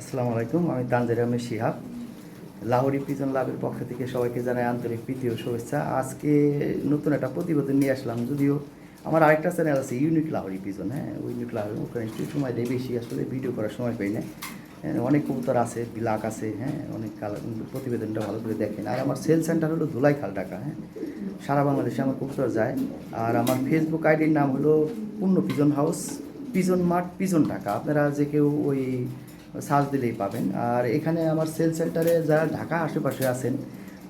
আসসালামু আলাইকুম আমি তানজারি আহমেদ শিহাব। লাহোরি পিজন লাভের পক্ষ থেকে সবাইকে জানাই আন্তরিক প্রীতি ও শুভেচ্ছা। আজকে নতুন একটা প্রতিবেদন নিয়ে আসলাম যদিও আমার আরেকটা চ্যানেল আছে ইউনিক লাহোরি পিজন হ্যাঁ ইউনিক লাহোরি ওখানে একটু সময় দেয় বেশি আসলে ভিডিও করার সময় পাই না। হ্যাঁ, অনেক কবুতর আছে বিলাক আছে হ্যাঁ অনেক প্রতিবেদনটা ভালো করে দেখেন। আর আমার সেল সেন্টার হলো ধুলাই খাল টাকা হ্যাঁ। সারা বাংলাদেশে আমার কবুতর যায়। আর আমার ফেসবুক আইডির নাম হলো পূর্ণ পিজন হাউস পিজন মাঠ পিজন ঢাকা। আপনারা যে কেউ ওই সার্চ দিলেই পাবেন। আর এখানে আমার সেল সেন্টারে যারা ঢাকা আশেপাশে আছেন,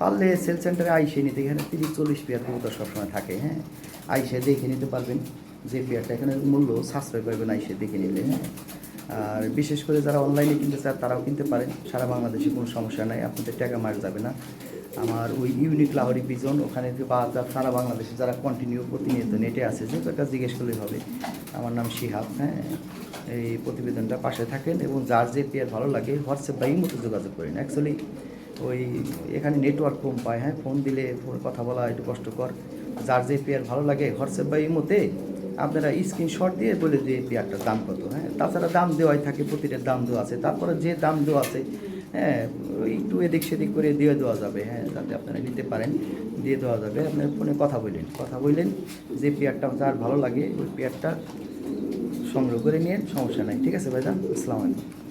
পারলে সেল সেন্টারে আইসে নিতে। এখানে তিরিশ, চল্লিশ পেয়ার কবুতর সবসময় থাকে হ্যাঁ? আইসে দেখে নিতে পারবেন যে পেয়ারটা এখানে মূল্য, সাশ্রয় করবেন আইসে দেখে নিলে হ্যাঁ? আর বিশেষ করে যারা অনলাইনে কিনতে চায়, তারাও কিনতে পারেন। সারা বাংলাদেশে কোনো সমস্যা নাই, আপনাদের টাকা মার যাবে না। আমার ওই ইউনিক লাহরি পিজন, ওখানে বা যা- সারা বাংলাদেশে, যারা কন্টিনিউ প্রতিনিয়ত নেটে আছে, যে একটা জিজ্ঞেস করলেই হবে। আমার নাম শিহাব হ্যাঁ এই প্রতিবেদনটা পাশে থাকেন এবং যার যে পেয়ার ভালো লাগে, হোয়াটসঅ্যাপ বা ইমোতে যোগাযোগ করেন। অ্যাকচুয়ালি ওই এখানে নেটওয়ার্ক কম পায় হ্যাঁ ফোন দিলে ফোন কথা বলা একটু কষ্টকর। যার যে পেয়ার ভালো লাগে, হোয়াটসঅ্যাপ বা ইমোতে আপনারা স্ক্রিনশট দিয়ে বলে দিয়ে পেয়ারটার দাম কত হ্যাঁ। তাছাড়া দাম দেওয়াই থাকে প্রতিটার দাম দেওয়া আছে। তারপরে যে দাম দেওয়া আছে হ্যাঁ ওই একটু এদিক সেদিক করে দিয়ে দেওয়া যাবে হ্যাঁ যাতে আপনারা নিতে পারেন, দিয়ে দেওয়া যাবে। আপনার ফোনে কথা বললেন কথা বললেন, যে পেয়ারটা যার ভালো লাগে, ওই পেয়ারটা সংগ্রহ করে নিয়ে সমস্যা নাই। ঠিক আছে ভাইজান? আসসালামু আলাইকুম।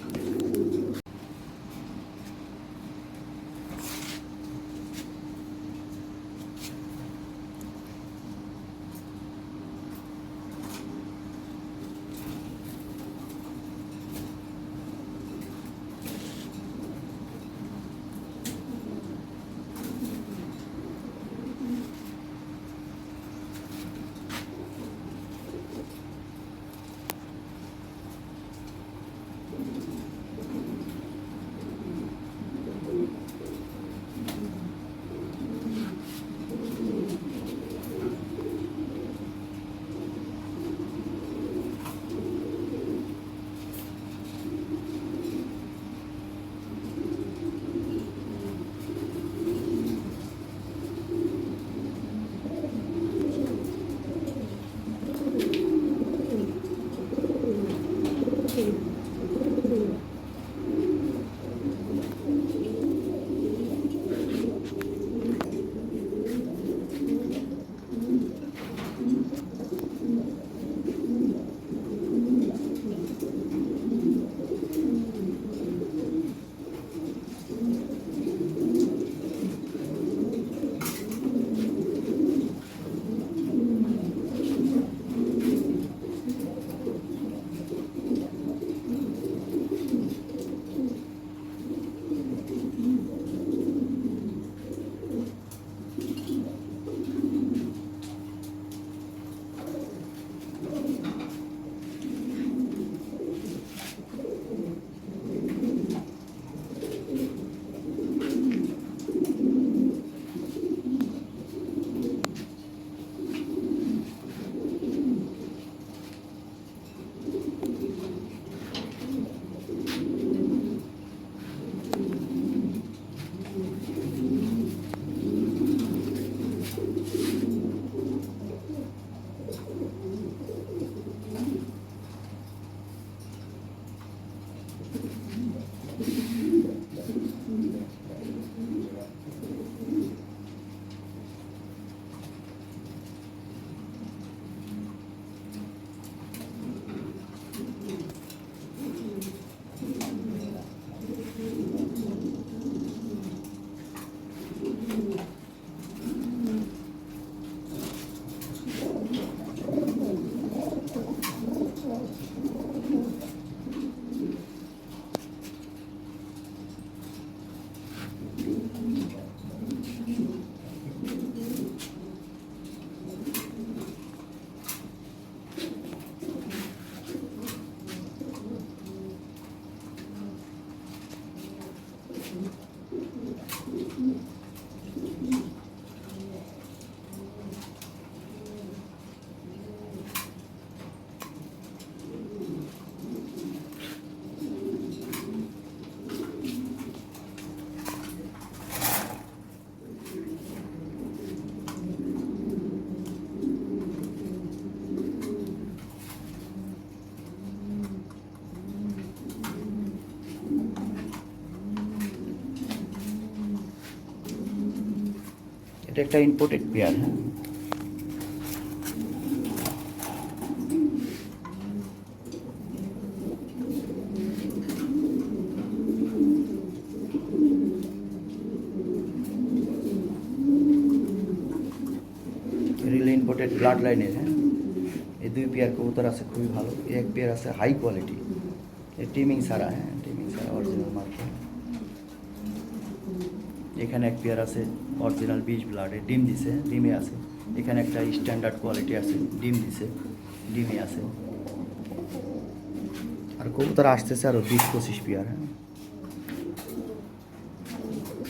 Thank you. একটা ইম্পোর্টেড পেয়ার হ্যাঁ রিলে ইম্পোর্টেড ব্লাড লাইনের হ্যাঁ এই দুই পেয়ার কবুতর আছে খুবই ভালো এই এক পেয়ার আছে হাই কোয়ালিটি এই টিমিং ছাড়া হ্যাঁ টিমিং ছাড়া অরিজিনাল মার্কে এখানে এক পেয়ার আছে অরিজিনাল বিচ ব্লাডে ডিম দিছে, ডিমে আছে। এখানে একটা স্ট্যান্ডার্ড কোয়ালিটি আছে, ডিম দিছে, ডিমে আছে। আর কবুতর আসতেছে আরও বিশ পঁচিশ পেয়ার হ্যাঁ।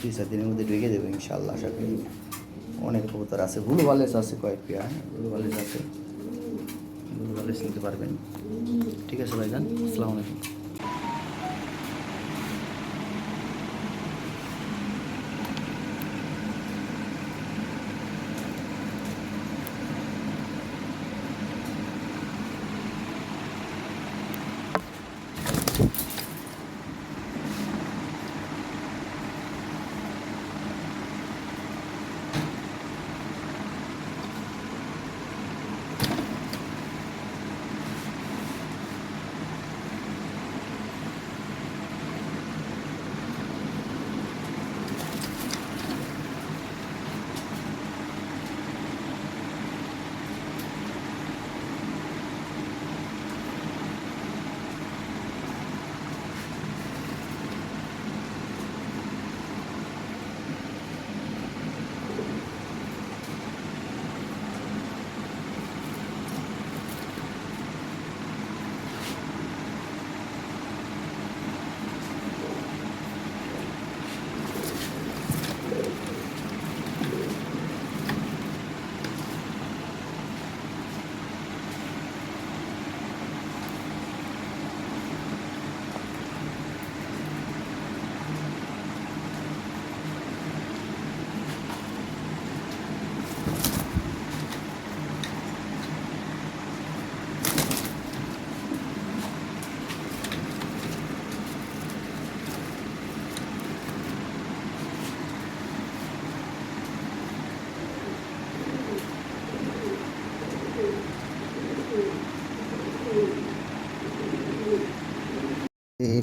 দুই চার দিনের মধ্যে ঢুকে দেবো ইনশাল্লাহ আশা করি। অনেক কবুতর আছে ব্লু বালেস আছে কয়েক পেয়ার ব্লু বালেস আছে। ব্লু বালেস নিতে পারবেন। ঠিক আছে ভাইজান, আসসালামু আলাইকুম।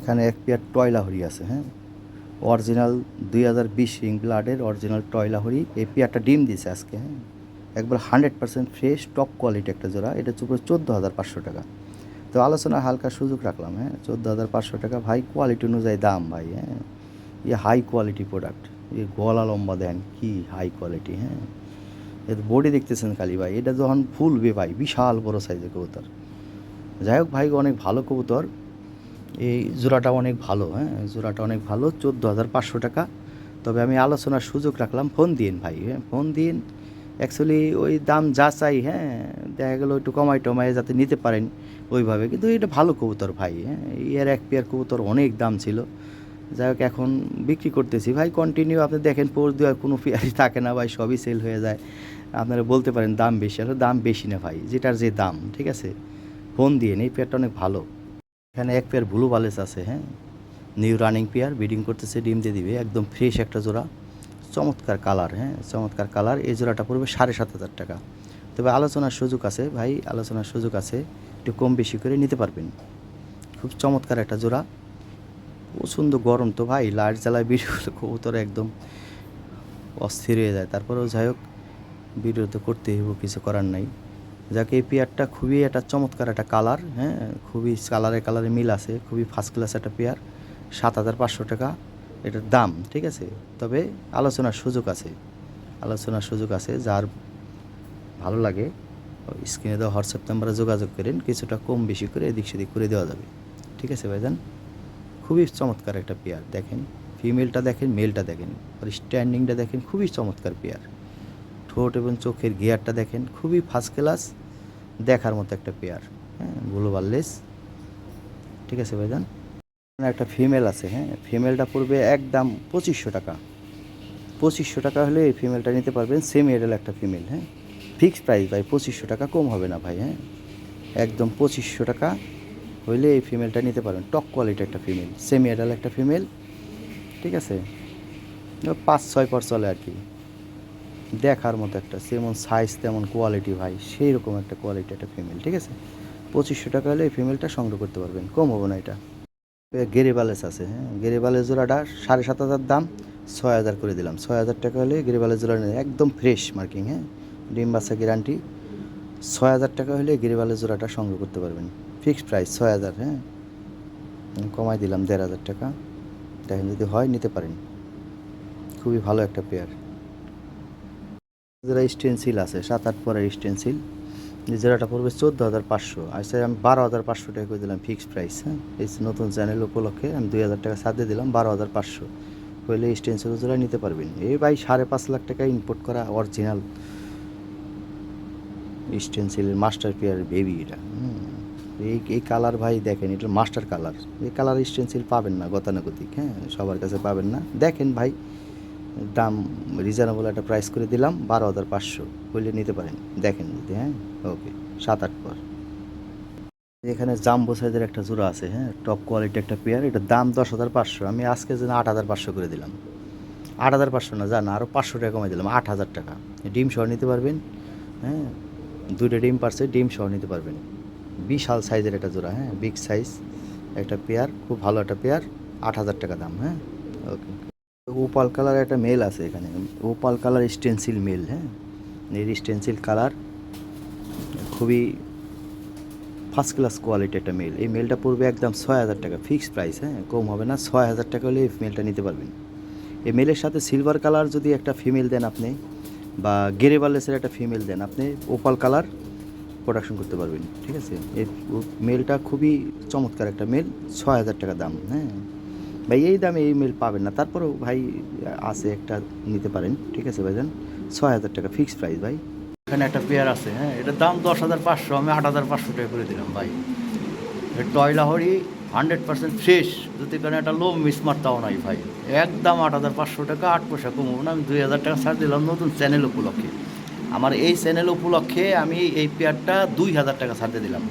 এখানে এক পেয়ার টয়লাহরি আছে হ্যাঁ? অরিজিনাল দুই হাজার বিশ রিং ব্লাডের অরিজিনাল টয়লাহরি। এই পেয়ারটা ডিম দিয়েছে আজকে হ্যাঁ? একবার hundred percent fresh, top quality একটা জোড়া। এটা হচ্ছে চোদ্দ হাজার পাঁচশো টাকা। তো আলোচনার হালকা সুযোগ রাখলাম হ্যাঁ? চোদ্দ হাজার পাঁচশো টাকা। ভাই কোয়ালিটি অনুযায়ী দাম, ভাই হ্যাঁ? ইয়ে হাই কোয়ালিটি প্রোডাক্ট এই গলা লম্বা দেন, কি হাই কোয়ালিটি হ্যাঁ? এর বডি দেখতেছেন খালি, ভাই। এটা যখন ফুলবে, ভাই, বিশাল বড় সাইজের কবুতর। যাই হোক, ভাই, অনেক ভালো কবুতর। এই জোড়াটা অনেক ভালো হ্যাঁ? জোড়াটা অনেক ভালো, চোদ্দ হাজার পাঁচশো টাকা। তবে আমি আলোচনার সুযোগ রাখলাম ফোন দিন ভাই হ্যাঁ? ফোন দিন অ্যাকচুয়ালি ওই দাম যা চাই হ্যাঁ? দেখা গেলো একটু কমাই টমাই যাতে নিতে পারেন ওইভাবে। কিন্তু এটা ভালো কবুতর ভাই হ্যাঁ? ইয়ার এক পেয়ার কবুতর অনেক দাম ছিল। যাই হোক, এখন বিক্রি করতেছি। ভাই কন্টিনিউ আপনি দেখেন পোস্ট দেওয়ার কোনো পেয়ারই থাকে না ভাই, সবই সেল হয়ে যায়। আপনারা বলতে পারেন দাম বেশি, আসলে দাম বেশি না ভাই, যেটার যে দাম, ঠিক আছে? ফোন দিয়ে এই পেয়ারটা অনেক ভালো। এখানে এক পেয়ার ব্লু বালেস আছে হ্যাঁ? নিউ রানিং পেয়ার ব্রিডিং করতেছে, ডিম দিয়ে দিবে, একদম ফ্রেশ একটা জোড়া। চমৎকার কালার হ্যাঁ? চমৎকার কালার এই জোড়াটা পড়বে সাড়ে সাত হাজার টাকা। তবে আলোচনার সুযোগ আছে, ভাই, আলোচনার সুযোগ আছে, একটু কম বেশি করে নিতে পারবেন। খুব চমৎকার একটা জোড়া। প্রচণ্ড গরম তো ভাই, লাইট জ্বালায় ভিডিও কবুতর একদম অস্থির হয়ে যায়। তারপরেও যাই হোক, ভিডিও তো করতেই হইব, কিছু করার নাই। যাকে এই পেয়ারটা খুবই একটা চমৎকার একটা কালার হ্যাঁ খুবই কালারে কালারে মিল আছে, খুবই ফার্স্ট ক্লাস একটা পেয়ার, সাত হাজার পাঁচশো টাকা, এটার দাম, ঠিক আছে? তবে আলোচনার সুযোগ আছে, আলোচনার সুযোগ আছে, যার ভালো লাগে স্ক্রিনে দেওয়া হোয়াটসঅ্যাপ নাম্বারে যোগাযোগ করেন, কিছুটা কম বেশি করে এদিক সেদিক করে দেওয়া যাবে, ঠিক আছে ভাইজান? খুবই চমৎকার একটা পেয়ার, দেখেন ফিমেলটা দেখেন মেলটা দেখেন, আর স্ট্যান্ডিংটা দেখেন, খুবই চমৎকার পেয়ার, ঠোঁট এবং চোখের গিয়ারটা দেখেন, খুবই ফার্স্ট ক্লাস দেখার মতো একটা পেয়ার হ্যাঁ গ্লোবাল লেস ঠিক আছে ভাইজান? একটা ফিমেল আছে হ্যাঁ ফিমেলটা পড়বে একদম পঁচিশশো টাকা। পঁচিশশো টাকা হলে এই ফিমেলটা নিতে পারবেন সেম এডেল একটা ফিমেল হ্যাঁ। ফিক্সড প্রাইস ভাই, পঁচিশশো টাকা কম হবে না ভাই হ্যাঁ। একদম পঁচিশশো টাকা হইলে এই ফিমেলটা নিতে পারবেন। টপ কোয়ালিটি একটা ফিমেল সেমি এডাল একটা ফিমেল ঠিক আছে? পাঁচ ছয় পর চলে আর কি। দেখার মতো একটা, যেমন সাইজ তেমন কোয়ালিটি ভাই সেই রকম একটা কোয়ালিটি একটা ফিমেল ঠিক আছে? পঁচিশশো টাকা হলে এই ফিমেলটা সংগ্রহ করতে পারবেন, কম হবে না এটা। গেরে আছে হ্যাঁ? গেরে জোড়াটা সাড়ে সাত হাজার দাম, ছয় হাজার করে দিলাম। ছয় হাজার টাকা হলে গেরে জোড়া নিয়ে একদম ফ্রেশ মার্কিং হ্যাঁ? ডিম বাচ্চা গ্যারান্টি ছয় হাজার টাকা হলে গেরে জোড়াটা সংগ্রহ করতে পারবেন। ফিক্সড প্রাইস ছয় হাজার হ্যাঁ? কমাই দিলাম দেড় হাজার টাকা। দেখেন যদি হয়, নিতে পারেন। খুবই ভালো একটা পেয়ার যারা স্টেনসিল আছে, সাত, আট পরের স্টেনসিল নিজেরাটা পড়বে চোদ্দ হাজার পাঁচশো। আচ্ছা আমি বারো হাজার পাঁচশো টাকা করে দিলাম ফিক্সড প্রাইস হ্যাঁ? এই নতুন চ্যানেল উপলক্ষে আমি দুই হাজার টাকা সাথে দিলাম, বারো হাজার পাঁচশো। হইলে স্টেনসিল জোড়া নিতে পারবেন। এই ভাই সাড়ে পাঁচ লাখ টাকা ইম্পোর্ট করা অরিজিনাল স্টেনসিলের মাস্টার পেয়ার বেবি এটা। এই এই কালার ভাই দেখেন, এটা মাস্টার কালার। এই কালার স্টেনসিল পাবেন না গতানুগতিক হ্যাঁ? সবার কাছে পাবেন না। দেখেন ভাই দাম রিজনেবল একটা প্রাইস করে দিলাম, বারো হাজার পাঁচশো। হইলে নিতে পারেন। দেখেন যদি হ্যাঁ? ওকে সাত আট পর। এখানে জাম্বো সাইজের একটা জোড়া আছে হ্যাঁ? টপ কোয়ালিটি একটা পেয়ার এটার দাম দশ হাজার পাঁচশো। আমি আজকে যেন আট হাজার পাঁচশো করে দিলাম। আট হাজার পাঁচশো না, জান আরও পাঁচশো টাকা কমাই দিলাম, আট হাজার টাকা। ডিম সহ নিতে পারবেন হ্যাঁ? দুইটা ডিম পারছে, ডিম সহ নিতে পারবেন। বিশাল সাইজের একটা জোড়া হ্যাঁ? বিগ সাইজ একটা পেয়ার খুব ভালো একটা পেয়ার আট হাজার টাকা দাম হ্যাঁ? ওকে ওপাল কালার একটা মেল আছে এখানে। ওপাল কালার স্টেনসিল মেল হ্যাঁ? এর স্টেনসিল কালার, খুবই ফার্স্ট ক্লাস কোয়ালিটি একটা মেল। এই মেলটা পড়বে একদম ছয় হাজার টাকা ফিক্সড প্রাইস হ্যাঁ? কম হবে না, ছয় হাজার টাকা হলে এই মেলটা নিতে পারবেন। এই মেলের সাথে সিলভার কালার যদি একটা ফিমেল দেন আপনি, বা গেরেবালেসের একটা ফিমেল দেন, আপনি ওপাল কালার প্রোডাকশন করতে পারবেন, ঠিক আছে? এই মেলটা খুবই চমৎকার একটা মেল, ছয় হাজার টাকা দাম হ্যাঁ? ভাই, এই দামে এই মেল পাবেন না। তারপরেও ভাই, আছে একটা নিতে পারেন, ঠিক আছে ভাইজান? ছয় হাজার টাকা ফিক্সড প্রাইস ভাই। এখানে একটা পেয়ার আছে হ্যাঁ? এটার দাম দশ হাজার পাঁচশো, আমি আট হাজার পাঁচশো টাকা করে দিলাম ভাই। টয়লাহরি হান্ড্রেড পার্সেন্ট ফ্রেশ যদি কারণে একটা লো মিস মারতাও নাই ভাই। একদম আট হাজার পাঁচশো টাকা, আট পয়সা কমবো না, আমি দুই হাজার টাকা ছাড় দিলাম নতুন চ্যানেল উপলক্ষে। আমার এই চ্যানেল উপলক্ষে আমি এই পেয়ারটা দুই হাজার টাকা ছাড়তে দিলাম।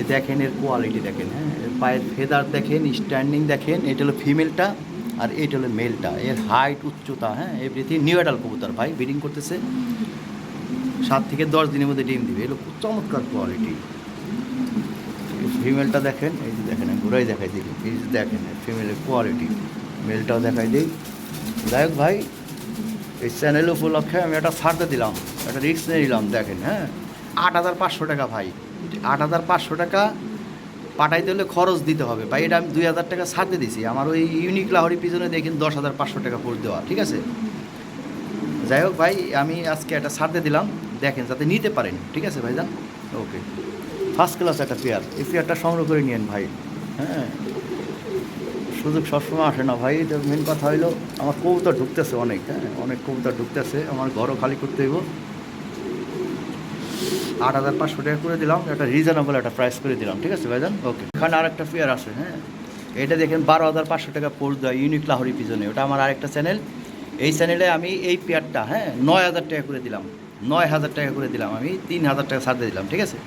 এ দেখেন এর কোয়ালিটি দেখেন হ্যাঁ? এর পায়ের ফেদার দেখেন স্ট্যান্ডিং দেখেন, এটা হলো ফিমেলটা আর এটা হলো মেলটা এর হাইট উচ্চতা হ্যাঁ? এভরিথিং নিউ অ্যাডাল কবুতর ভাই ব্রিডিং করতেছে। সাত থেকে দশ দিনের মধ্যে ডিম দিবে। এগুলো খুব চমৎকার কোয়ালিটি ফিমেলটা দেখেন, এই যে দেখেন ঘুরাই দেখাই দিই। এই যে দেখেন ফিমেলের কোয়ালিটি মেলটাও দেখাই দিই। যাই হোক ভাই, এই চ্যানেল উপলক্ষে আমি একটা ছাড়তে দিলাম। একটা রিস্ক নিয়ে নিলাম, দেখেন হ্যাঁ? আট হাজার পাঁচশো টাকা ভাই। আট হাজার পাঁচশো টাকা পাঠাইতে হলে খরচ দিতে হবে। ভাই, এটা আমি দুই হাজার টাকা ছাড়তে দিছি। আমার ওই ইউনিক লাহরি পিছনে দেখেন দশ হাজার পাঁচশো টাকা পড়ে দেওয়া, ঠিক আছে? যাই হোক ভাই, আমি আজকে একটা ছাড়তে দিলাম। দেখেন, যাতে নিতে পারেন, ঠিক আছে ভাই ভাইজান? ওকে। ফার্স্ট ক্লাস একটা পেয়ার। এই পেয়ারটা সংগ্রহ করে নিয়েন ভাই। হ্যাঁ। সুযোগ সবসময় আসে না ভাই। তো মেন কথা হইল, আমার কবুতর ঢুকতেছে অনেক হ্যাঁ? অনেক কবুতর ঢুকতেছে। আমার ঘরও খালি করতে হইব। আট হাজার পাঁচশো টাকা করে দিলাম একটা রিজনেবল একটা প্রাইস করে দিলাম ঠিক আছে ভাইজান? ওকে এখানে আরেকটা পেয়ার আছে হ্যাঁ? এটা দেখেন বারো হাজার পাঁচশো টাকা পোর্ট দেয় ইউনিক লাহরি পিছনে ওটা আমার আরেকটা চ্যানেল এই চ্যানেলে আমি এই পেয়ারটা হ্যাঁ নয় হাজার টাকা করে দিলাম। নয় হাজার টাকা করে দিলাম আমি তিন হাজার টাকা ছাড়তে দিলাম ঠিক আছে?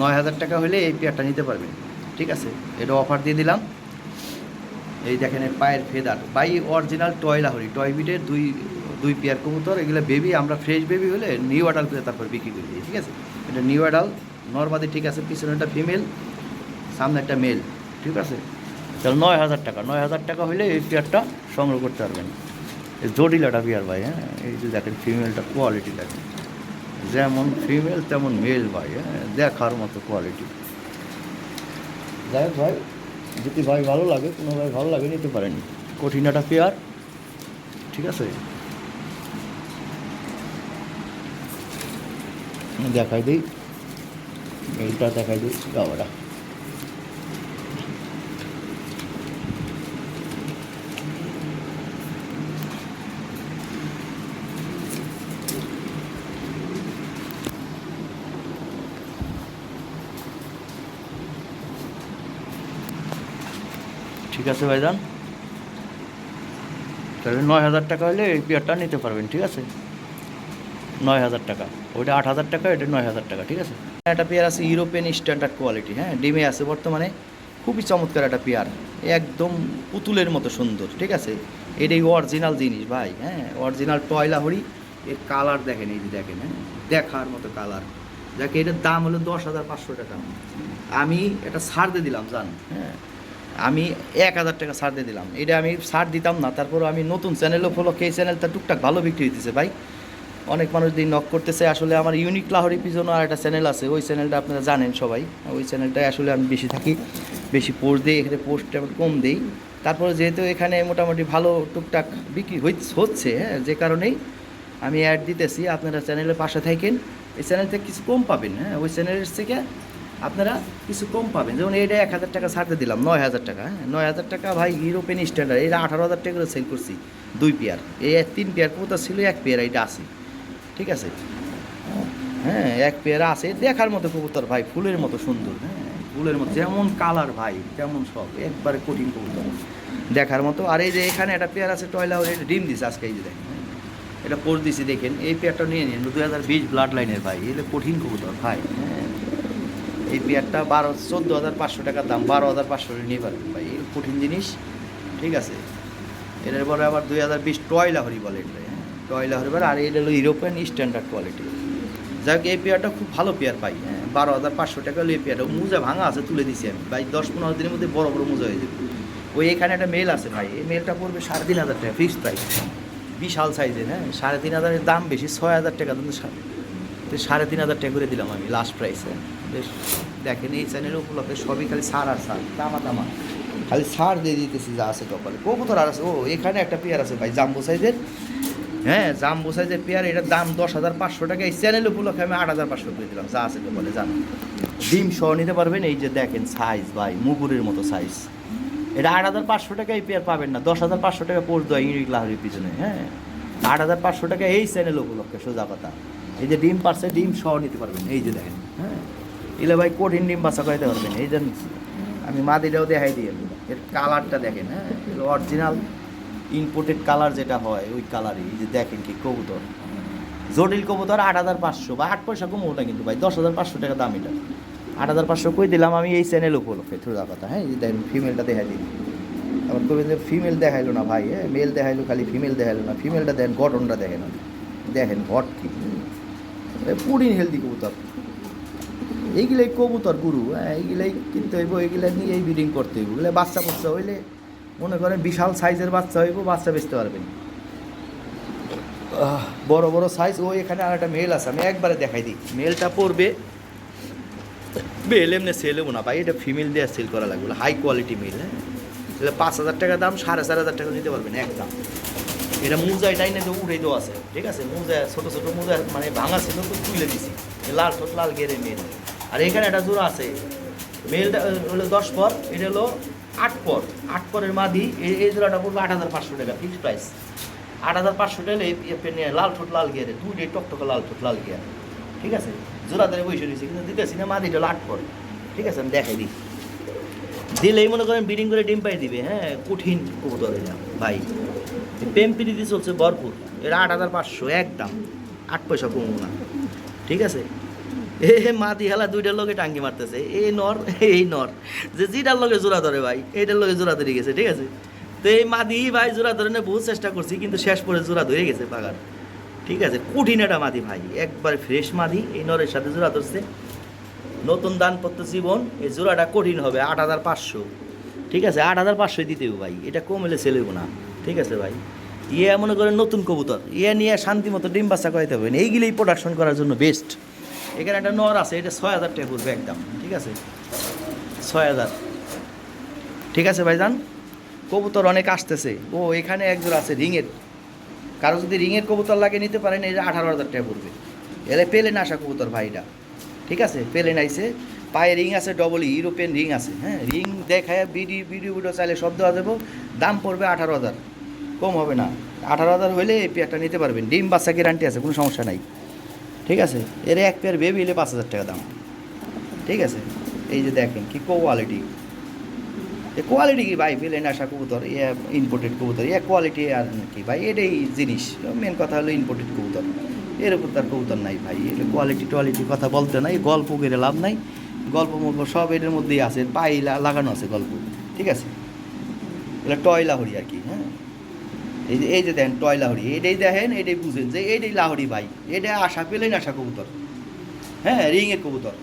নয় হাজার টাকা হলে এই পেয়ারটা নিতে পারবেন ঠিক আছে? এটা অফার দিয়ে দিলাম। এই দেখেন পায়ের feather by original toy Lahori toy বিটের দুই দুই পেয়ার কবুতর এগুলো বেবি আমরা ফ্রেশ বেবি হলে নিউ অ্যাডাল করে তারপর বিক্রি করে দিই ঠিক আছে? এটা নিউ অ্যাডাল নর্মাদি ঠিক আছে, পিছনে একটা ফিমেল সামনে একটা মেল ঠিক আছে? তাহলে নয় হাজার টাকা, নয় হাজার টাকা হলে এই পেয়ারটা সংগ্রহ করতে পারবেন। এই জটিলাটা পেয়ার ভাই হ্যাঁ? এই যে দেখেন ফিমেলটা কোয়ালিটি দেখেন। যেমন ফিমেল তেমন মেল ভাই হ্যাঁ? দেখার মতো কোয়ালিটি যাই হোক ভাই, যদি ভাই ভালো লাগে, কোনো ভাই ভালো লাগে, নিতে পারেন। একটা পেয়ার ঠিক আছে? দেখাই দিই। এইটা দেখাই দিই। গাওয়াটা ঠিক আছে ভাইজান? তাহলে নয় হাজার টাকা হলে এই পেয়ারটা নিতে পারবেন, ঠিক আছে? নয় হাজার টাকা। ওইটা আট হাজার টাকা এটা নয় হাজার টাকা, ঠিক আছে? একটা পেয়ার আছে ইউরোপিয়ান স্ট্যান্ডার্ড কোয়ালিটি হ্যাঁ ডিমে আছে বর্তমানে। খুবই চমৎকার একটা পেয়ার, একদম পুতুলের মতো সুন্দর, ঠিক আছে? এটাই অরিজিনাল জিনিস ভাই হ্যাঁ অরিজিনাল টয়লা হরি এর কালার দেখেন, এই যে দেখেন হ্যাঁ দেখার মতো কালার যাকে, এটার দাম হলো দশ হাজার পাঁচশো টাকা। আমি এটা ছাড় দিয়ে দিলাম, জান হ্যাঁ। আমি এক হাজার টাকা ছাড় দিয়ে দিলাম। এটা আমি ছাড় দিতাম না তারপর আমি নতুন চ্যানেলও ফলো এই চ্যানেলটা টুকটাক ভালো বিক্রি হইতেছে ভাই। অনেক মানুষ দিন নক করতেছে। আসলে আমার ইউনিক লাহরি পিছনে আর একটা চ্যানেল আছে। ওই চ্যানেলটা আপনারা জানেন সবাই। ওই চ্যানেলটায় আসলে আমি বেশি থাকি। বেশি পোস্ট দিই, এখানে পোস্ট কম দিই। তারপরে যেহেতু এখানে মোটামুটি ভালো টুকটাক বিক্রি হচ্ছে হ্যাঁ যে কারণেই আমি অ্যাড দিতেছি। আপনারা চ্যানেলের পাশে থাকেন। এই চ্যানেল থেকে কিছু কম পাবেন হ্যাঁ ওই চ্যানেলের থেকে আপনারা কিছু কম পাবেন। যেমন এটা এক হাজার টাকা ছাড়তে দিলাম, নয় হাজার টাকা হ্যাঁ নয় হাজার টাকা ভাই ইউরোপিয়ান স্ট্যান্ডার্ড এটা আঠারো হাজার টাকা সেল করছি, দুই পেয়ার এই তিন পেয়ার কোথা ছিল? এক পেয়ার এটা আছে। ঠিক আছে? হ্যাঁ এক পেয়ার আছে, দেখার মতো কবুতর ভাই, ফুলের মতো সুন্দর হ্যাঁ ফুলের মতো, যেমন কালার ভাই, তেমন সব, একবারে কঠিন কবুতর। দেখার মতো, আর এই যে এখানে একটা পেয়ার আছে, টয়লা এটা ডিম দিছে আজকে, এই যে দেখেন। এটা পোষ দিছি, দেখেন, এই পেয়ারটা নিয়ে নিন দু হাজার বিশ ব্লাড লাইনের ভাই, এটা কঠিন কবুতর ভাই হ্যাঁ। এই পেয়ারটা বারো, চোদ্দ হাজার পাঁচশো টাকার দাম, বারো হাজার পাঁচশো নিয়ে পারবেন ভাই কঠিন জিনিস, ঠিক আছে। এটার পরে আবার দুই হাজার বিশ টয়লা হরি বলে, এটা হ্যাঁ টয়লা হরি বলে আর এটা হলো ইউরোপিয়ান স্ট্যান্ডার্ড কোয়ালিটি যাই হোক এই পেয়ারটা খুব ভালো পেয়ার পাই। হ্যাঁ বারো হাজার পাঁচশো টাকা হলো এই পেয়ারটা। মোজা ভাঙা আছে, তুলে দিছি আমি। ভাই, দশ পনেরো দিনের মধ্যে বড় বড় মোজা হয়ে যাবে। ওই এখানে একটা মেল আছে ভাই। এই মেলটা পড়বে সাড়ে তিন হাজার টাকা ফিক্সড প্রাইস বিশাল সাইজের হ্যাঁ? সাড়ে তিন হাজারের দাম বেশি, ছয় হাজার টাকা কিন্তু তো সাড়ে তিন হাজার টাকা করে দিলাম আমি লাস্ট প্রাইসে বেশ, দেখেন এই চ্যানেলের উপলক্ষে সবই খালি সার আর সার দামা দামা খালি সার দিয়ে দিতেছি যা আছে কপালে কবুতর আর আছে। ও, এখানে একটা পেয়ার আছে ভাই, জাম্বো সাইজের হ্যাঁ জাম্বো যে পেয়ার, এটার দাম দশ হাজার পাঁচশো টাকা। এই চ্যানেল উপলক্ষে আমি আট হাজার পাঁচশো করে দিলাম, যা আছে বলে জান। ডিম সহ নিতে পারবেন, এই যে দেখেন সাইজ ভাই, মুগুরের মতো সাইজ এটা আট হাজার পাঁচশো টাকা এই পেয়ার পাবেন না, দশ হাজার পাঁচশো টাকা দেয় ইউনিক লাহরির পিছনে হ্যাঁ। আট হাজার পাঁচশো টাকা এই চ্যানেল উপলক্ষে, সোজা কথা। এই যে ডিম পারছে, ডিম সহ নিতে পারবেন, এই যে দেখেন হ্যাঁ। এলে ভাই কঠিন ডিম বাচ্চা খাইতে পারবেন, এই যে আমি মাদিটাও দেখাই দিয়ে এর কালারটা দেখেন হ্যাঁ অরিজিনাল ইম্পোর্টেড কালার যেটা হয়, ওই কালারই এই যে দেখেন কি কবুতর। জটিল কবুতর আট হাজার পাঁচশো বা আট পয়সা কমো না কিন্তু ভাই, দশ হাজার পাঁচশো টাকা দাম এটা। আট হাজার পাঁচশো কই দিলাম আমি, এই চ্যানেল উপলক্ষে থ্রুদা কথা হ্যাঁ এই দেখেন ফিমেলটা দেখাই দিই। আবার কবি যে ফিমেল দেখাইলো না ভাই হ্যাঁ মেল দেখাইলো, খালি ফিমেল দেখাইলো না। ফিমেলটা দেখেন গঠনটা দেখেন। দেখেন ঘট কি। পুরিন হেলদি কবুতর। এইগুলাই কবুতর গুরু হ্যাঁ এইগুলাই কিনতে হইব, এইগুলা নিয়েই ব্রিডিং করতে হইব। বাচ্চা বাচ্চা হইলে মনে করেন বিশাল সাইজের বাচ্চা হইব, বাচ্চা বেচতে পারবেন। বড় বড় সাইজ। ও এখানে আর একটা মেল আছে, আমি একবারে দেখাই দিই। মেলটা পড়বে মেল এমনি সেল হব না ভাই, এটা ফিমেল দিয়ে সেল করা লাগবে। হাই কোয়ালিটি মেল হ্যাঁ? তাহলে পাঁচ হাজার টাকা দাম, সাড়ে চার হাজার টাকা নিতে পারবেন একদম এটা মোজা এটাই না উঠেই দেওয়া আছে। ঠিক আছে? মোজা ছোটো ছোটো মোজা মানে ভাঙা ছিল তো তুলে দিছি। লাল ঠোঁট লাল গেরে মেল আর এখানে একটা জোড়া আছে। মেলটা হলো দশ পর, এটা হলো আট পর, আট পরের মাদি, এই- এই জোড়াটা পড়বে আট হাজার পাঁচশো টাকা ফিক্সড প্রাইস আট হাজার পাঁচশো টাকা এই এই নিয়ে লাল ঠোঁট, লাল গিয়ারে দুইটাই টকটকে লাল ঠোঁট, লাল গিয়ার। ঠিক আছে? জোড়া ধরে বসে রয়েছে, কিন্তু দিতেছি না মাদিটা আট পর। ঠিক আছে? আমি দেখাই দিই। দিলেই মনে করেন বিডিং করে ডিম পাই দিবে হ্যাঁ? কঠিন কবুতর এটা, ভাই। প্রেম প্রীতি চলছে ভরপুর। এটা আট হাজার পাঁচশো, একদম। আট পয়সা কমবো না। ঠিক আছে? এ মাদি হেলা দুইটার লগে টাঙ্গি মারতেছে। এই নর এই নর। যে যেটার লগে জোড়া ধরে ভাই এইটার লগে জোড়া ধরে গেছে, ঠিক আছে? তো এই মাদি ভাই জোড়া ধরে বহুত চেষ্টা করছি, কিন্তু শেষ পরে জোড়া ধরে গেছে বাগান। ঠিক আছে? কঠিন একটা মাদি ভাই। একবারে ফ্রেশ মাদি এই নরের সাথে জোড়া ধরছে। নতুন দানপত্র জীবন, এই জোড়াটা কঠিন হবে, আট হাজার পাঁচশো। ঠিক আছে? আট হাজার পাঁচশোই দিতে ভাই। এটা কমলে ছেলেব না। ঠিক আছে ভাই? ইয়ে মনে করেন নতুন কবুতর। ইয়ে নিয়ে শান্তি মতো ডিম বাচ্চা করাইতে হবে। না এইগুলোই প্রোডাকশন করার জন্য বেস্ট এখানে একটা নর আছে, এটা ছয় হাজার টাকা পড়বে একদম, ঠিক আছে? ছয় হাজার। ঠিক আছে ভাইজান? কবুতর অনেক আসতেছে। ও, এখানে একজোড়া আছে রিংয়ের। কারও যদি রিংয়ের কবুতর লাগে নিতে পারেন এটা আঠারো হাজার টাকা পড়বে। এলে পেলে না আসা কবুতর ভাইটা ঠিক আছে? পেলে আইসে পায়ে রিং আছে ডবল ইউরোপিয়ান রিং আছে। হ্যাঁ রিং দেখায় বিডি ভিডিও ভিডিও চাইলে সব দেওয়া যাব। দাম পড়বে আঠারো হাজার। কম হবে না। আঠারো হাজার হলে এই পেয়ারটা নিতে পারবেন। ডিম বাচ্চা গ্যারান্টি আছে, কোনো সমস্যা নাই। ঠিক আছে? এর এক পেয়ার বেবি এলে পাঁচ হাজার টাকা দাম। ঠিক আছে? এই যে দেখেন কি কোয়ালিটি এ কোয়ালিটি কি ভাই? পেলেন আসা কবুতর, এ ইম্পোর্টেড কবুতর, এ কোয়ালিটি আর কি ভাই? এটাই জিনিস। মেন কথা হলো ইম্পোর্টেড কবুতর। এর উপর তার কবুতর নাই ভাই। এটা কোয়ালিটি টোয়ালিটি কথা বলতে নাই, গল্প করে লাভ নাই। গল্প মল্প সব এটার মধ্যেই আছে পাইলা লাগানো আছে গল্প। ঠিক আছে? এটা টয়লা হরি আর কি হ্যাঁ? এই যে এই যে দেখেন টয় লাহরি, এটাই দেখেন, এটাই বুঝেন যে এইটাই লাহরি ভাই। এটা আশা পেলেন আশা কবুতর। হ্যাঁ রিংয়ের কবুতর।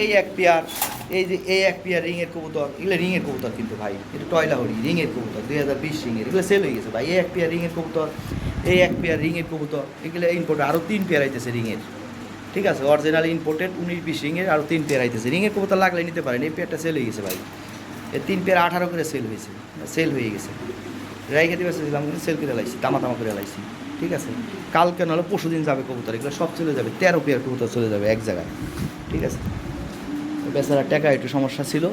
এই এক পেয়ার, এই যে, এই এক পেয়ার রিংয়ের কবুতর, এগুলো রিংয়ের কবুতর কিন্তু ভাই। এটা টয় লাহরি, রিংয়ের কবুতর, দুই হাজার বিশ রিংয়ের। এগুলো সেল হয়ে গেছে ভাই। এই এক পেয়ার রিংয়ের কবুতর, এই এক পেয়ার রিংয়ের কবুতর, এগুলো ইম্পোর্ট আরও তিন পেয়ার আইতেছে রিংয়ের। ঠিক আছে অরিজিনাল ইম্পোর্টেড উনিশ বিশ রিংয়ের আরও তিন পেয়ার আইতেছে। রিংয়ের কবুতর লাগলে নিতে পারেন, এই পেয়ারটা সেল হয়ে গেছে ভাই। এই তিন পেয়ার আঠারো করে সেল হয়েছে সেল হয়ে গেছে। রাইখে দিবে সেলছিলাম কিন্তু সেল করে লাইছি তামা তামা করে লাইছি। ঠিক আছে? কালকে নাহলে পরশু দিন যাবে কবুতর, এগুলো সব চলে যাবে, তেরো পেয়ার কবুতর চলে যাবে এক জায়গায়। ঠিক আছে? বেচারা টাকা একটু সমস্যা ছিল,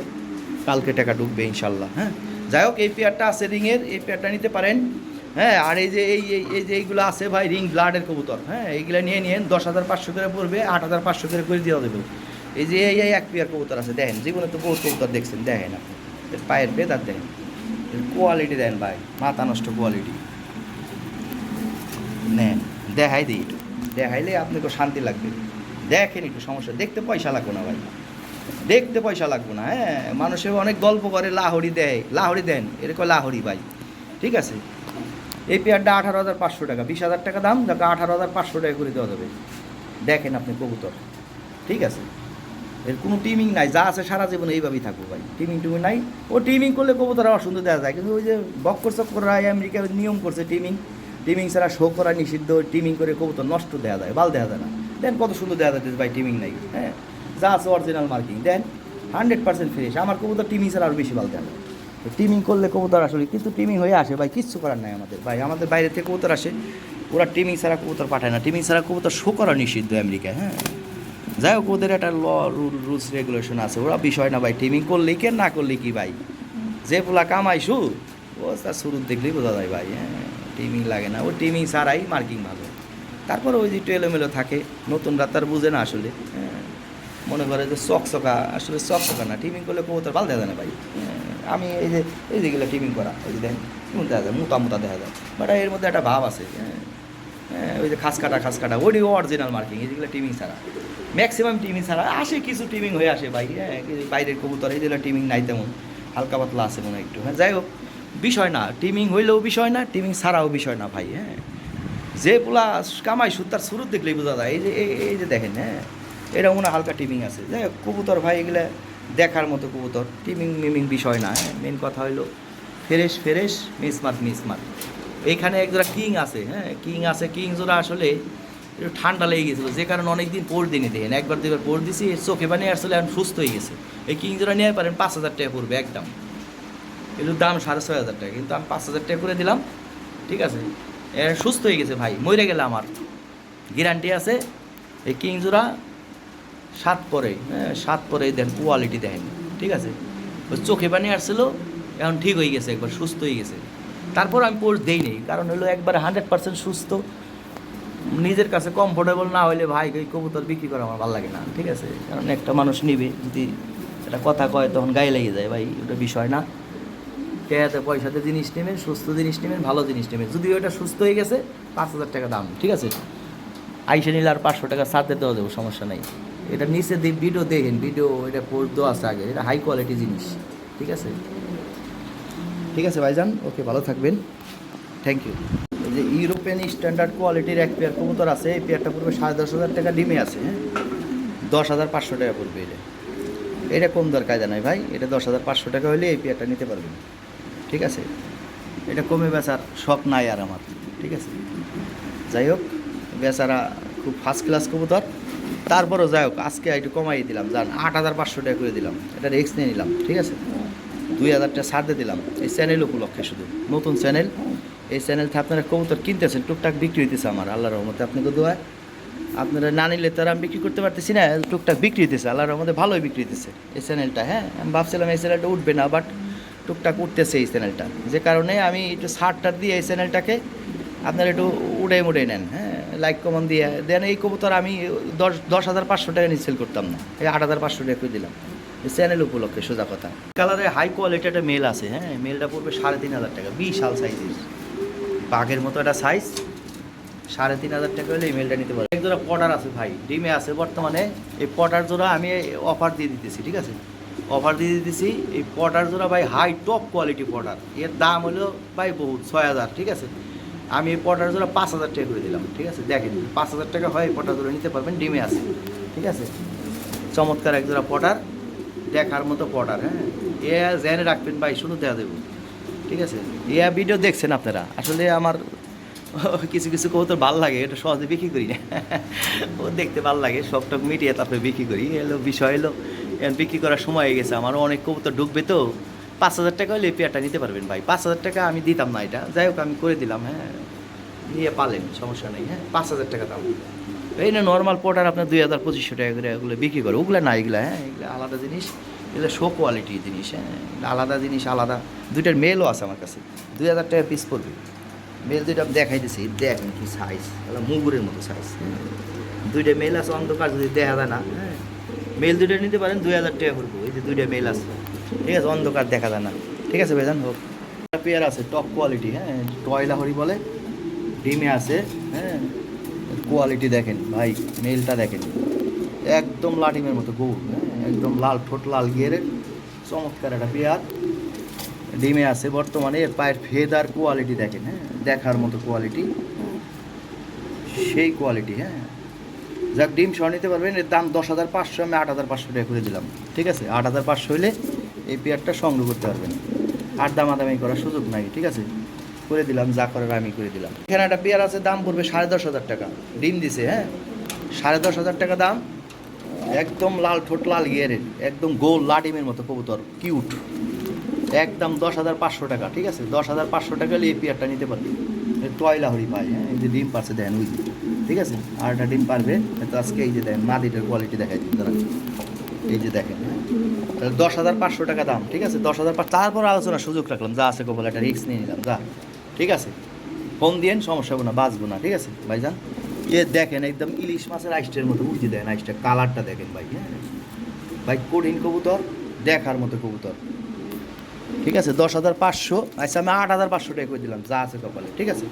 কালকে টাকা ঢুকবে ইনশাল্লাহ হ্যাঁ? যাই হোক, এই পেয়ারটা আছে রিংয়ের, এই পেয়ারটা নিতে পারেন হ্যাঁ? আর এই যে, এই, এই- যে এইগুলো আছে ভাই, রিং ব্লাডের কবুতর হ্যাঁ? এইগুলো নিয়ে নিয়ে দশ হাজার পাঁচশো করে পড়বে, আট হাজার পাঁচশো করে করে দেওয়া দেবে। এই যে, এই এক পেয়ার কবুতর আছে, দেখেন জীবনে তো বহুত কবুতর দেখছেন, দেখেন আপনি। পায়ের বেদার দেখেন। কোয়ালিটি দেন ভাই, মাথা নষ্ট কোয়ালিটি নেন, দেখাই দিই। একটু দেখাইলে আপনাকে শান্তি লাগবে। দেখেন একটু সমস্যা, দেখতে পয়সা লাগবে না ভাই। দেখতে পয়সা লাগবে না হ্যাঁ? মানুষে অনেক গল্প করে লাহড়ি দেয়। লাহড়ি দেন এরকম লাহড়ি ভাই। ঠিক আছে? এই পেয়ারটা আঠারো হাজার পাঁচশো টাকা, বিশ হাজার টাকা দাম, যাকে আঠারো হাজার পাঁচশো টাকা করে দেওয়া যাবে। দেখেন আপনি কবুতর। ঠিক আছে? এর কোনো টিমিং নাই, যা আছে সারা জীবন এইভাবেই থাকব ভাই। টিমিং টুমিং নাই। ও টিমিং করলে কবুতর অসুন্দর দেওয়া যায়, কিন্তু ওই যে বক্কর চক্কররা আমেরিকা নিয়ম করছে টিমিং টিমিং ছাড়া শো করা নিষিদ্ধ টিমিং করে কবুতর নষ্ট দেওয়া যায়, বাল দেওয়া যায় না। দেন কত সুন্দর দেওয়া যাচ্ছে ভাই টিমিং নাই। হ্যাঁ যা আছে অরিজিনাল মার্কিং দেন হান্ড্রেড পার্সেন্ট ফ্রেশ আমার কবুতর টিমিং ছাড়া আরও বেশি বাল দেওয়া যায় টিমিং করলে কবুতর আসলে, কিন্তু টিমিং হয়ে আসে ভাই, কিচ্ছু করার নাই আমাদের। ভাই, আমাদের বাইরে থেকে কবুতর আসে, ওরা টিমিং ছাড়া কবুতর পাঠায় না। টিমিং ছাড়া কবুতর শো করা নিষিদ্ধ আমেরিকায় হ্যাঁ। যাই হোক ওদের একটা ল রুল রুলস রেগুলেশন আছে। ওরা বিষয় না ভাই টিমিং করলেই কে না করলে কি ভাই? যে পোলা কামাইছু ও তার শুরু দেখলেই বোঝা যায় ভাই হ্যাঁ টিমিং লাগে না। ও টিমিং ছাড়াই মার্কিং ভালো। তারপরে ওই যে একটু এলোমেলো থাকে নতুনরা তার বুঝে না আসলে হ্যাঁ। মনে করে যে চকচকা আসলে চকচকা না টিমিং করলে কবুতর ভালো দেখা যায় না ভাই হ্যাঁ, আমি এই যে এই যেগুলো টিমিং করা ওই যে দেখেন দেখা যায় মোটা মোটা দেখা যায়। বাট এর মধ্যে একটা ভাব আছে হ্যাঁ, ওই যে খাস কাটা খাস কাটা ওই অরিজিনাল মার্কিং এইগুলো টিমিং ছাড়া। ম্যাক্সিমাম টিমিং ছাড়া, আসে কিছু টিমিং হয়ে আসে ভাই হ্যাঁ বাইরের কবুতর এইগুলো টিমিং নাই তেমন। হালকা পাতলা আছে মনে হয় একটু। হ্যাঁ যাই হোক, বিষয় না টিমিং হইলেও বিষয় না টিমিং ছাড়াও বিষয় না ভাই হ্যাঁ। যে পোলা কামাই সুদ, তার শুরু দেখলেই বোঝা যায়। এই যে, এই- যে দেখেন হ্যাঁ এটা মনে হয় হালকা টিমিং আছে। যাই হোক, কবুতর ভাই, এগুলা দেখার মতো কবুতর। টিমিং মিমিং বিষয় না হ্যাঁ মেন কথা হইল, ফ্রেশ ফ্রেশ মিসমাত মিসমাত এইখানে একজোড়া কিং আছে হ্যাঁ? কিং আছে, কিং জোড়া আসলে একটু ঠান্ডা লেগে গেছিল, যে কারণে অনেকদিন পর দিনই দেখেন একবার, দুইবার পর দিছি, এর চোখে বানিয়ে আসলে এখন সুস্থ হয়ে গেছে। এই কিং জোড়া নিয়ে পারেন পাঁচ হাজার টাকা পড়বে একদম। এগুলোর দাম সাড়ে ছয় হাজার টাকা, কিন্তু আমি পাঁচ হাজার টাকা করে দিলাম, ঠিক আছে? সুস্থ হয়ে গেছে ভাই, মরে গেলে আমার। গ্যারান্টি আছে, এই কিং জোড়া সাত পরে হ্যাঁ সাত পরে দেন কোয়ালিটি দেখেন ঠিক আছে? চোখে পানি আসছিল, এখন ঠিক হয়ে গেছে, একবার সুস্থ হয়ে গেছে। তারপর আমি পোস্ট দেই নেই কারণ হলো একবার হান্ড্রেড পার্সেন্ট সুস্থ, নিজের কাছে কমফোর্টেবল না হলে ভাই এই কবুতর বিক্রি করা আমার ভালো লাগে না, ঠিক আছে? কারণ একটা মানুষ নিবে, যদি একটা কথা কয় তখন গায়ে লেগে যায়, ভাই, ওটা বিষয় না। টেয়াতে পয়সাতে জিনিস নেবেন, সুস্থ জিনিস নেবেন, ভালো জিনিস নেবেন। যদি ওটা সুস্থ হয়ে গেছে, পাঁচ হাজার টাকা দাম, ঠিক আছে? আইসে নিলে আর পাঁচশো টাকা সাথে দেওয়া দেবো সমস্যা নেই। এটা নিচে ভিডিও দেখেন ভিডিও এটা পোস্ট দেওয়া আছে আগে, এটা হাই কোয়ালিটি জিনিস, ঠিক আছে? ঠিক আছে ভাইজান? ওকে, ভালো থাকবেন। থ্যাংক ইউ এই যে ইউরোপিয়ান স্ট্যান্ডার্ড কোয়ালিটির এক পেয়ার কবুতর আছে, এই পেয়ারটা পড়বে সাড়ে দশ হাজার টাকা ডিমে আছে হ্যাঁ? দশ হাজার পাঁচশো টাকা পড়বে এটা। এটা কম দর কায়দা ভাই, এটা দশ হাজার পাঁচশো টাকা হলে এই পেয়ারটা নিতে পারবেন। ঠিক আছে? এটা কমে বেচার শখ নাই আর আমার, ঠিক আছে? যাই হোক, বেচারা খুব ফার্স্ট ক্লাস কবুতর। তারপরও যাই হোক, আজকে একটু কমাই দিলাম যান আট হাজার পাঁচশো টাকা করে দিলাম। এটা রিক্স নিয়ে নিলাম, ঠিক আছে? দুই হাজারটা টাকা ছাড় দিয়ে দিলাম। এই চ্যানেল উপলক্ষে শুধু। নতুন চ্যানেল। এই চ্যানেল থেকে আপনারা কবুতর কিনতেছেন, টুকটাক বিক্রি হইতেছে আমার, আল্লাহর রহমতে। আপনাকে দোয়া আপনারা না নিলে তারা আমি বিক্রি করতে পারতেছি না, টুকটাক বিক্রি হইতেছে, আল্লাহর রহমতে ভালোই বিক্রি হইতেছে এই চ্যানেলটা। হ্যাঁ আমি ভাবছিলাম এই চ্যানেলটা উঠবে না, বাট টুকটাক উঠতেছে এই চ্যানেলটা। যে কারণে আমি একটু ছাড়টার দিয়ে এই চ্যানেলটাকে আপনারা একটু উড়ে মুড়ে নেন হ্যাঁ লাইক কমন দিয়ে। দেন এই কবুতর আমি দশ দশ হাজার পাঁচশো টাকা নিয়ে সেল করতাম না, এই আট হাজার পাঁচশো টাকা দিলাম। চ্যানেল উপলক্ষে সোজা কথা। কালারে হাই কোয়ালিটি একটা মেল আছে হ্যাঁ? মেলটা পড়বে সাড়ে তিন হাজার টাকা, বিশাল সাইজের বাঘের মতো একটা সাইজ সাড়ে তিন হাজার টাকা হলে এই মেলটা নিতে পারবে এক জোড়া পটার আছে ভাই, ডিমে আছে বর্তমানে। এই পটার জোড়া আমি অফার দিয়ে দিতেছি, ঠিক আছে? অফার দিয়ে দিতেছি, এই পটার জোড়া ভাই হাই টপ কোয়ালিটি পটার। এর দাম হলো ভাই বহুত, ছয় হাজার, ঠিক আছে? আমি এই পটার জোড়া পাঁচ হাজার টাকা করে দিলাম, ঠিক আছে? দেখেন, পাঁচ হাজার টাকা হয় পটার জোড়া নিতে পারবেন, ডিমে আছে, ঠিক আছে? চমৎকার এক জোড়া পটার। দেখার মতো পটার হ্যাঁ? এ জেনে রাখবেন ভাই শুধু দেওয়া দেবো। ঠিক আছে? এ ভিডিও দেখছেন আপনারা? আসলে আমার কিছু কিছু কবুতর ভালো লাগে, এটা সহজে বিক্রি করি না। ও দেখতে ভালো লাগে সবটক মিটিয়ে তারপরে বিক্রি করি। এলো, বিষয় এলো। এখন বিক্রি করার সময় হয়ে গেছে, আমারও অনেক কবুতর ঢুকবে তো। পাঁচ হাজার টাকা হলে পেয়ারটা নিতে পারবেন ভাই। পাঁচ হাজার টাকা আমি দিতাম না এটা। যাই হোক, আমি করে দিলাম হ্যাঁ। নিয়ে পালেন, সমস্যা নেই হ্যাঁ। পাঁচ হাজার টাকা দাম। এই না নর্মাল পোটার আপনার দুই হাজার পঁচিশশো টাকা করে এগুলো বিক্রি করে। ওগুলো না, এগুলো হ্যাঁ এগুলো আলাদা জিনিস। এগুলো শো কোয়ালিটির জিনিস হ্যাঁ আলাদা জিনিস, আলাদা। দুইটার মেলও আছে আমার কাছে। দুই হাজার টাকা পিস পড়বে। মেল দুইটা দেখাই দিছি। দেখেন কি সাইজ মুগুরের মতো সাইজ দুইটা মেল আছে, অন্ধকার যদি দেখা যায় না হ্যাঁ মেল দুইটা নিতে পারেন, দুই হাজার টাকা পড়ব। এই যে দুইটা মেল আছে। ঠিক আছে, অন্ধকার দেখা যায় না। ঠিক আছে বেজান হোক। পেয়ার আছে টপ কোয়ালিটি হ্যাঁ টয়লা হরি বলে। ডিমে আছে হ্যাঁ কোয়ালিটি দেখেন, ভাই মেলটা দেখেন। একদম লাটিমের মতো গৌর হ্যাঁ একদম লাল ঠোঁট, লাল গিয়ে চমৎকার একটা পেয়ার। ডিমে আছে বর্তমানে, এর পায়ের ফেদার কোয়ালিটি দেখেন হ্যাঁ দেখার মতো কোয়ালিটি সেই কোয়ালিটি হ্যাঁ। যাক, ডিম সহ নিতে পারবেন, এর দাম দশ হাজার পাঁচশো, আমি আট হাজার পাঁচশো টাকা করে দিলাম। ঠিক আছে? আট হাজার পাঁচশো হইলে এই পেয়ারটা সংগ্রহ করতে পারবেন। আর দামাদামি করার সুযোগ নাই, ঠিক আছে? করে দিলাম, যা করার আমি করে দিলাম। এখানে একটা পেয়ার আছে, দাম পড়বে সাড়ে দশ হাজার টাকা। ডিম দিছে হ্যাঁ? সাড়ে দশ হাজার টাকা দাম। একদম লাল ঠোঁট, লাল গিয়ারের একদম গোল লাডিমের মতো কবুতর, কিউট। একদম দশ হাজার পাঁচশো টাকা, ঠিক আছে? দশ হাজার পাঁচশো টাকা এই পেয়ারটা নিতে পারবে। টয়লা হরি পায় হ্যাঁ? এই যে ডিম পারছে, দেন ওই ঠিক আছে? আর একটা ডিম পারবে তো আজকে এই যে দেন, মাদিটার কোয়ালিটি দেখাই দিন তারা এই যে দেখেন হ্যাঁ? তাহলে দশ হাজার পাঁচশো টাকা দাম, ঠিক আছে? দশ হাজার তারপর আলোচনা সুযোগ রাখলাম, যা আছে কপাল, একটা রিস্ক নিয়ে নিলাম, যা। ঠিক আছে? ফোন দিয়েন, সমস্যা হবে না, বাঁচবো না, ঠিক আছে? ভাইজান? এ দেখেন, একদম ইলিশ মাছের আইসটের মতো উঠে দেন আইসটা, কালারটা দেখেন ভাই হ্যাঁ? ভাই, কঠিন কবুতর, দেখার মতো কবুতর। ঠিক আছে? দশ হাজার পাঁচশো আচ্ছা আমি আট হাজার পাঁচশো টাকা করে দিলাম, যা আছে কপালে, ঠিক আছে?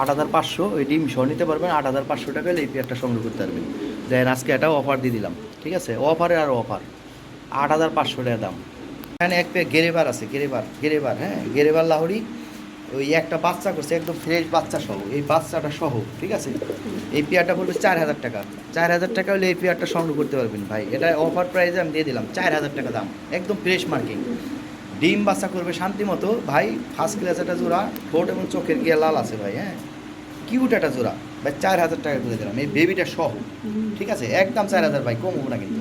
আট হাজার পাঁচশো, ওই ডিম সহ নিতে পারবেন, আট হাজার পাঁচশো টাকা এই পেয়ারটা সংগ্রহ করতে পারবেন। দেন আজকে একটা অফার দিয়ে দিলাম, ঠিক আছে? অফারে আর অফার আট হাজার পাঁচশো টাকা দাম। এখানে এক পেয়ে গেরেবার আছে গেরেবার গেরেবার হ্যাঁ? গেরেবার লাহরি ওই একটা বাচ্চা করছে, একদম ফ্রেশ বাচ্চা সহ, এই বাচ্চাটা সহ, ঠিক আছে? এই পেয়ারটা পড়বে চার হাজার টাকা। চার হাজার টাকা হলে এই পেয়ারটা সংগ্রহ করতে পারবেন ভাই। এটা অফার প্রাইসে আমি দিয়ে দিলাম, চার হাজার টাকা দাম, একদম ফ্রেশ মার্কিং ডিম বাচ্চা করবে শান্তি মতো, ভাই ফার্স্ট ক্লাস একটা জোড়া, ঠোঁট এবং চোখের গিয়ে লাল আছে ভাই হ্যাঁ? কিউট একটা জোড়া। ভাই, চার হাজার টাকা করে দিলাম, এই বেবিটা সহ, ঠিক আছে? একদম চার হাজার ভাই, কমবো না কিন্তু।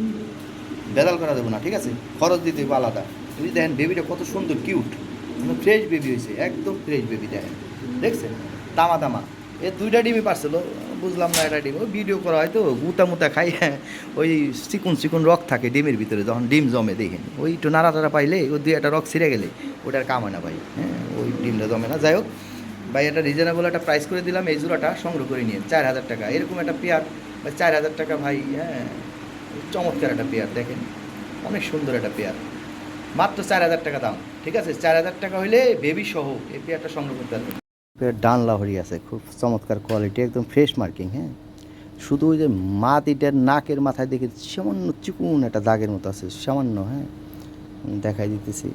বেদাল করা দেবো না, ঠিক আছে? খরচ দিতে হবে আলাদা। তুমি দেখেন বেবিটা কত সুন্দর কিউট ফ্রেশ বেবি হয়েছে একদম ফ্রেশ বেবি দেখেন। দেখছেন? তামা তামা এ দুইটা ডিমই পারছিল, বুঝলাম না এটা ডিম। ভিডিও করা হয় তো, গুতা মুতা খাই হ্যাঁ ওই চিকুন চিকুন রক থাকে ডিমের ভিতরে, যখন ডিম জমে, দেখেন। ওই একটু নাড়া টাড়া পাইলে, ওই দুই একটা রক ছিঁড়ে গেলে ওটার কাম হয় না ভাই হ্যাঁ ওই ডিমটা জমে না। যাই হোক, ভাই এটা রিজনেবল একটা প্রাইস করে দিলাম, এই জোড়াটা সংগ্রহ করে নিয়ে চার হাজার টাকা। এরকম একটা পেয়ার চার হাজার টাকা, ভাই হ্যাঁ চমৎকার একটা পেয়ার দেখেন। অনেক সুন্দর একটা পেয়ার মাত্র চার হাজার টাকা দাম। ঠিক আছে? চার হাজার টাকা হইলে বেবি সহ এই পেয়ারটা সংগ্রহ করতে পারবেন। ডান লাহরি আছে, খুব চমৎকার কোয়ালিটি একদম ফ্রেশ মার্কিং হ্যাঁ? শুধু ওই যে মাটিটার নাকের মাথায় দেখে সামান্য চিকুন একটা দাগের মতো আছে, সামান্য হ্যাঁ? দেখাই দিতেছি।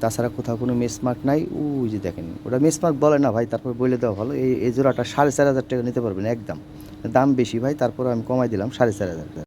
তাছাড়া কোথাও কোনো মেসমার্ক নাই। ওই যে দেখেন, ওটা মেসমার্ক বলে না ভাই, তারপর বলে দেওয়া ভালো। এই এই জোড়াটা সাড়ে চার হাজার টাকা নিতে পারবেন, একদম। দাম বেশি ভাই, তারপর আমি কমাই দিলাম সাড়ে চার হাজার টাকা।